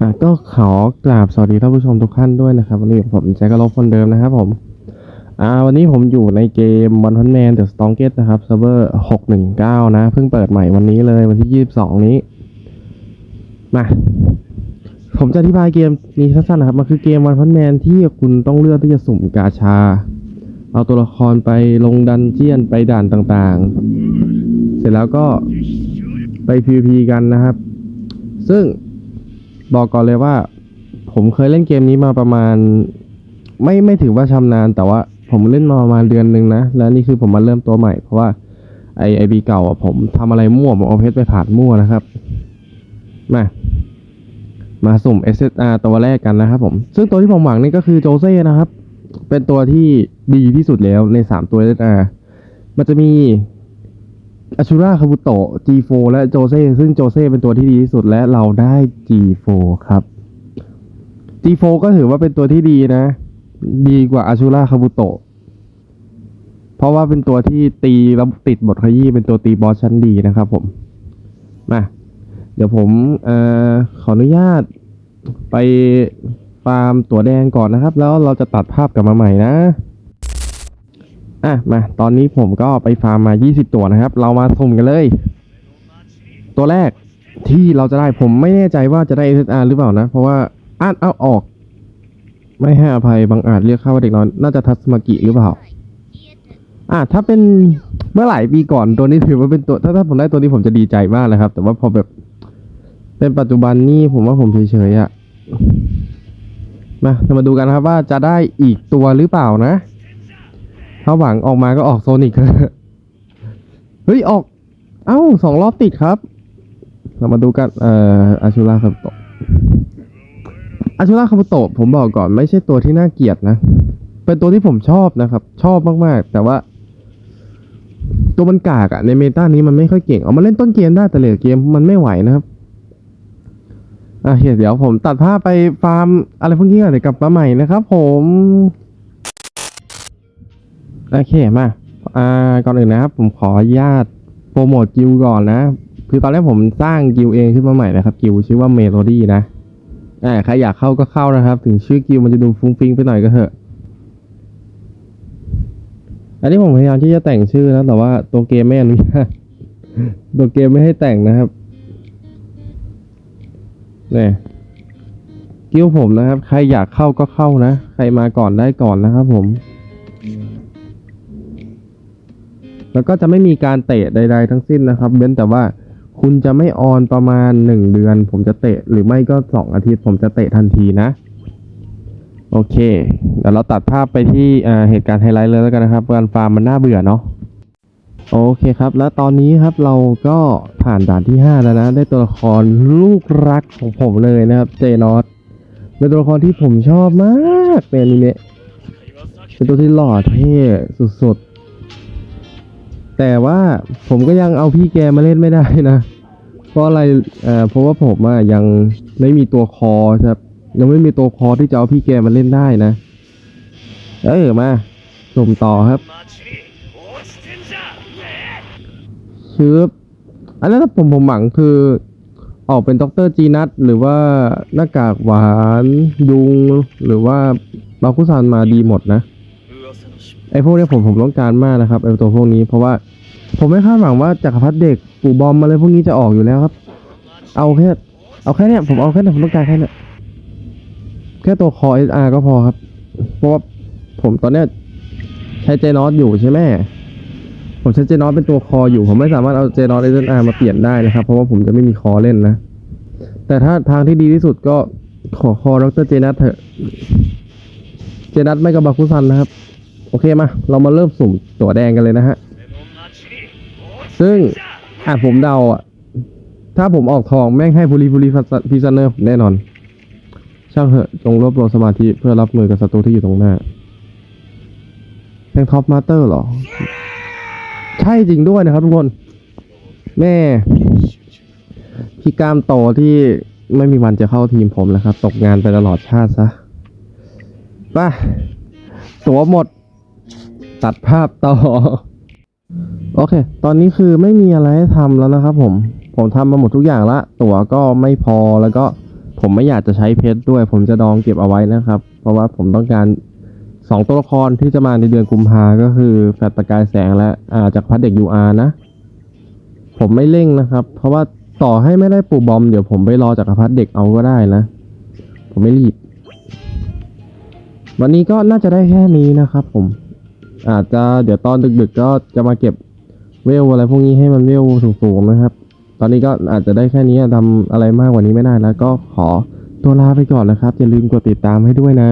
อะก็ขอกราบสวัสดีท่านผู้ชมทุกท่านด้วยนะครับ วันนี้ผมแจ็คกะโลคนเดิมนะครับผมอ่าวันนี้ผมอยู่ในเกม One Punch Man The Strongest นะครับเซิร์ฟเวอร์619นะ เพิ่งเปิดใหม่วันนี้เลยวันที่22นี้ มา ผมจะอธิบายเกมนี้สั้นๆนะครับ มันคือเกม One Punch Man ที่คุณต้องเลือกที่จะสุ่มกาชา เอาตัวละครไปลงดันเจียนไปด่านต่างๆ เสร็จแล้วก็ไป PVP กันนะครับ ซึ่ง บอกก่อนเลยว่า ผมเคยเล่นเกมนี้มาประมาณ ไม่ไม่ถือว่าชำนาญ แต่ว่าผมเล่นมาประมาณเดือนหนึ่งนะ แล้วนี่คือผมมาเริ่มตัวใหม่ เพราะว่าไอไอบีเก่าอะผมทำอะไรมั่วผมเอาเพชรไปผ่านมั่วนะครับ มามาสุ่ม SSR ตัวแรกกันนะครับผม ซึ่งตัวที่ผมหวังนี่ก็คือโจเซ่นะครับ เป็นตัวที่ดีที่สุดแล้วใน 3 ตัว SSR มันจะมี อาชูราคาบุโตะ G4 และโจเซ่ซึ่งโจเซ่เป็นตัวที่ดีที่สุดและเราได้ G4 ครับ G4 ก็ถือว่าเป็นตัวที่ดีนะ ดีกว่าอาชูราคาบุโตะ เพราะว่าเป็นตัวที่ตีแล้วติดบทขยี้เป็นตัวตีบอสชั้นดีนะครับผม มาเดี๋ยวผมเอ่อขออนุญาตไปฟาร์มตัวแดงก่อนนะครับ แล้วเราจะตัดภาพกลับมาใหม่นะ อะมาตอนนี้ผมก็ไปฟาร์มมา 20 ตัวนะครับ เรามาสุ่มกันเลย ตัวแรกที่เราจะได้ผมไม่แน่ใจว่าจะได้ SSR หรือเปล่านะ เพราะว่าอ่านเอาออก ไม่ให้อภัยบางอาจเรียกข้าว่าเด็กน้อยน่าจะทัสมากิหรือเปล่า อะถ้าเป็นเมื่อหลายปีก่อนตัวนี้ถือว่าเป็นตัว ถ้าถ้าผมได้ตัวนี้ผมจะดีใจมากเลยครับ แต่ว่าพอแบบเป็นปัจจุบันนี่ผมว่าผมเฉยๆอะ่ะมาเรามาดูกันครับว่าจะได้อีกตัวหรือเปล่านะ ถ้าหวังออกมาก็ออกโซนิกเฮ้ย ออก เอ้าสองรอบติดครับ เรามาดูกัน เอ่ออาชูราคาบุโตะอาชูราคาโตะผมบอกก่อนไม่ใช่ตัวที่น่าเกลียดนะ เป็นตัวที่ผมชอบนะครับ ชอบมากๆ แต่ว่า ตัวมันกากอะในเมตานี้มันไม่ค่อยเก่ง เอามาเล่นต้นเกมได้แต่เหลือเกมมันไม่ไหวนะครับอะเดี๋ยวผมตัดภาพไปฟาร์มอะไรพวกนี้ก่อนเดี๋ยวกลับมาใหม่นะครับผม โอเคมาอ่าก่อนอื่นนะครับ ผมขออนุญาตโปรโมทกิลก่อนนะ คือตอนแรกผมสร้างกิลเองขึ้นมาใหม่นะครับ กิลชื่อว่าเมโลดี้นะอ่าใครอยากเข้าก็เข้านะครับ ถึงชื่อกิลมันจะดูฟุ้งฟิ้งไปหน่อยก็เถอะ อันนี้ผมพยายามที่จะแต่งชื่อนะ แต่ว่าตัวเกมไม่อนุญาตตัวเกมไม่ให้แต่งนะครับเนี่ยกิลผมนะครับ ใครอยากเข้าก็เข้านะ ใครมาก่อนได้ก่อนนะครับผม แล้วก็จะไม่มีการเตะใด ๆ ทั้งสิ้นนะครับเว้นแต่ว่าคุณจะไม่ออนประมาณหนึ่งเดือน ผมจะเตะหรือไม่ก็สองอาทิตย์ ผมจะเตะทันทีนะ โอเคเดี๋ยวเราตัดภาพไปที่เหตุการณ์ไฮไลท์เลยแล้วกันนะครับการฟาร์มมันน่าเบื่อเนาะโอเคครับ แล้วตอนนี้ครับเราก็ผ่านด่านที่ 5 แล้วนะ ได้ตัวละครลูกรักของผมเลยนะครับเจนอสเป็นตัวละครที่ผมชอบมากในอนิเมะเป็นตัวที่หล่อเท่สุดๆ แต่ว่าผมก็ยังเอาพี่แกมาเล่นไม่ได้นะ เพราะอะไรเอ่อเพราะว่าผมอะยังไม่มีตัวคอครับ ยังไม่มีตัวคอที่จะเอาพี่แกมาเล่นได้นะ เออมาสุ่มต่อครับชืบอันนั้นถ้าผมผมหวังคือออกเป็นด็อกเตอร์จีนัทหรือว่าหน้ากากหวานยุงหรือว่าบาคุซันมาดีหมดนะ ไอ้พวกเนี้ผมผมต้องการมากนะครับไอ้ตัวพวกนี้เพราะว่าผมไม่คาดหวังว่าจักรพรรดิเด็กปู่บอมอะไรพวกนี้จะออกอยู่แล้วครับ เอาแค่เอาแค่เนี้ยผมเอาแค่เนี้ยผมต้องการแค่เนี้ยแค่ตัวคอ SR ก็พอครับ เพราะว่าผมตอนเนี้ยใช้เจนอสอยู่ใช่ไหมผมใช้เจนอสเป็นตัวคออยู่ ผมไม่สามารถเอาเจนอส SR มาเปลี่ยนได้นะครับ เพราะว่าผมจะไม่มีคอเล่นนะ แต่ถ้าทางที่ดีที่สุดก็ขอคอดรเจนัทเถอะ เจนัทไม่กับบาคุซันนะครับ โอเคมา เรามาเริ่มสุ่มตัวแดงกันเลยนะฮะ ซึ่งอะผมเดาอะ ถ้าผมออกทองแม่งให้บุรีบุรีพิซเนอร์แน่นอน ช่างเถอะจงรวบรวมสมาธิเพื่อรับมือกับศัตรูที่อยู่ตรงหน้าแพงท็อปมาสเตอร์เหรอ ใช่จริงด้วยนะครับทุกคน แม่พี่กามโตที่ไม่มีวันจะเข้าทีมผมแล้วครับ ตกงานไปตลอดชาติซะไป่ะ ตัวหมด ตัดภาพต่อ โอเค ตอนนี้คือไม่มีอะไรให้ทำแล้วนะครับผม ผมทำมาหมดทุกอย่างละ ตั๋วก็ไม่พอแล้วก็ผมไม่อยากจะใช้เพชรด้วย ผมจะดองเก็บเอาไว้นะครับ เพราะว่าผมต้องการสองตัวละครที่จะมาในเดือนกุมภาก็คือแฟตประกายแสงและอ่าจากพัดเด็ก UR นะ ผมไม่เร่งนะครับ เพราะว่าต่อให้ไม่ได้ปูบอมเดี๋ยวผมไปรอจากพัดเด็กเอาก็ได้นะ ผมไม่รีบ วันนี้ก็น่าจะได้แค่นี้นะครับผม อาจจะเดี๋ยวตอนดึกๆก็จะมาเก็บเวลอะไรพวกนี้ให้มันเวลสูงๆนะครับ ตอนนี้ก็อาจจะได้แค่นี้ทำอะไรมากกว่านี้ไม่ได้แล้วก็ขอตัวลาไปก่อนนะครับ อย่าลืมกดติดตามให้ด้วยนะ